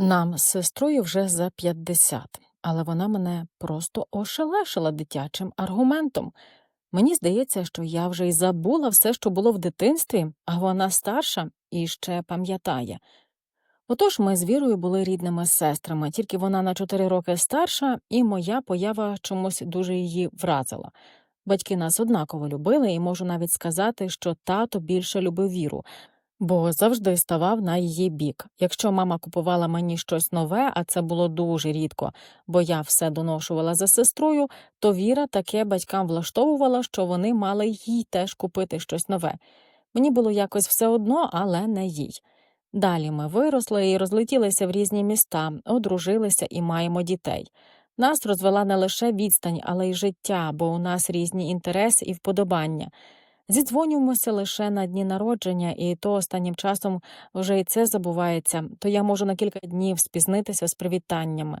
Нам з сестрою вже за 50, але вона мене просто ошелешила дитячим аргументом. Мені здається, що я вже й забула все, що було в дитинстві, а вона старша і ще пам'ятає. Отож ми з Вірою були рідними сестрами, тільки вона на 4 роки старша, і моя поява чомусь дуже її вразила. Батьки нас однаково любили, і можу навіть сказати, що тато більше любив віру, бо завжди ставав на її бік. Якщо мама купувала мені щось нове, а це було дуже рідко, бо я все доношувала за сестрою, то Віра таке батькам влаштовувала, що вони мали їй теж купити щось нове. Мені було якось все одно, але не їй. Далі ми виросли і розлетілися в різні міста, одружилися і маємо дітей. Нас розвела не лише відстань, але й життя, бо у нас різні інтереси і вподобання. Зідзвонюємося лише на дні народження, і то останнім часом вже і це забувається, то я можу на кілька днів спізнитися з привітаннями.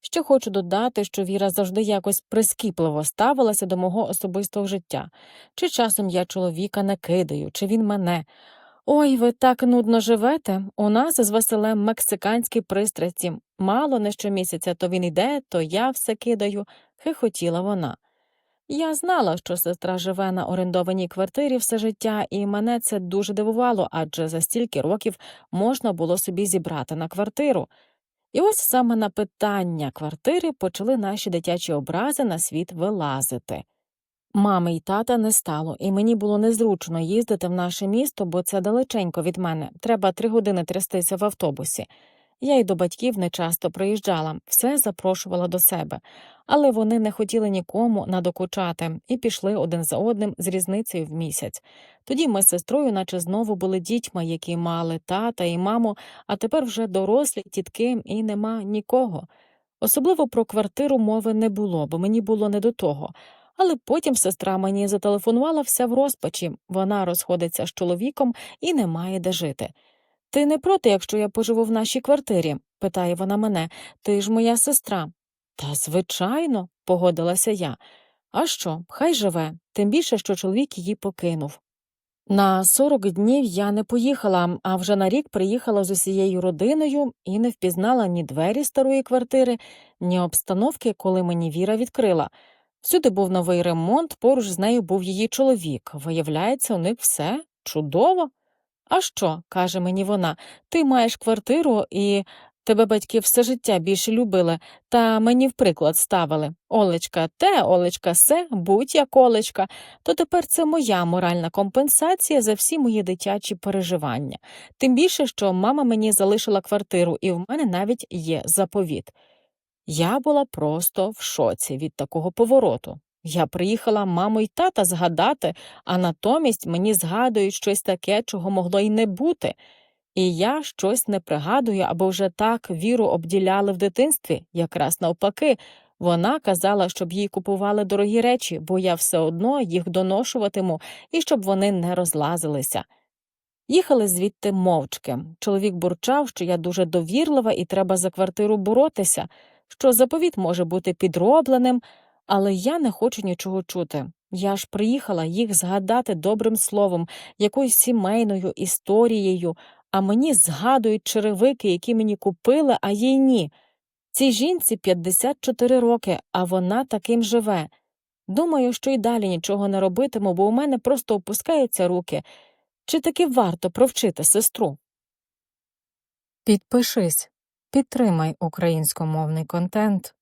Ще хочу додати, що Віра завжди якось прискіпливо ставилася до мого особистого життя, чи часом я чоловіка не кидаю, чи він мене. Ой, ви так нудно живете. У нас з Василем мексиканські пристрасті. Мало не щомісяця то він йде, то я все кидаю, хихотіла вона. Я знала, що сестра живе на орендованій квартирі все життя, і мене це дуже дивувало, адже за стільки років можна було собі зібрати на квартиру. І ось саме на питання квартири почали наші дитячі образи на світ вилазити. Мами й тата не стало, і мені було незручно їздити в наше місто, бо це далеченько від мене. Треба три години трястися в автобусі. Я й до батьків не часто приїжджала, все запрошувала до себе, але вони не хотіли нікому надокучати і пішли один за одним з різницею в місяць. Тоді ми з сестрою, наче знову були дітьми, які мали тата і маму, а тепер вже дорослі, тітки, і нема нікого. Особливо про квартиру мови не було, бо мені було не до того. Але потім сестра мені зателефонувала вся в розпачі вона розходиться з чоловіком і не має де жити. Ти не проти, якщо я поживу в нашій квартирі? питає вона мене. Ти ж моя сестра. Та, звичайно, погодилася я. А що, хай живе, тим більше, що чоловік її покинув. На 40 днів я не поїхала, а вже на рік приїхала з усією родиною і не впізнала ні двері старої квартири, ні обстановки, коли мені Віра відкрила. Всюди був новий ремонт, поруч з нею був її чоловік. Виявляється, у них все чудово. А що, каже мені вона, ти маєш квартиру і тебе батьки все життя більше любили, та мені в приклад ставили Олечка те, Олечка се, будь як Олечка, то тепер це моя моральна компенсація за всі мої дитячі переживання. Тим більше, що мама мені залишила квартиру, і в мене навіть є заповіт. Я була просто в шоці від такого повороту. Я приїхала маму й тата згадати, а натомість мені згадують щось таке, чого могло й не бути. І я щось не пригадую, або вже так віру обділяли в дитинстві, якраз навпаки. Вона казала, щоб їй купували дорогі речі, бо я все одно їх доношуватиму і щоб вони не розлазилися. Їхали звідти мовчки. Чоловік бурчав, що я дуже довірлива і треба за квартиру боротися, що заповіт може бути підробленим, але я не хочу нічого чути. Я ж приїхала їх згадати добрим словом, якоюсь сімейною історією, а мені згадують черевики, які мені купили, а їй ні. Цій жінці 54 роки, а вона таким живе. Думаю, що й далі нічого не робитиму, бо у мене просто опускаються руки. Чи таки варто провчити сестру? Підпишись, підтримай українськомовний контент.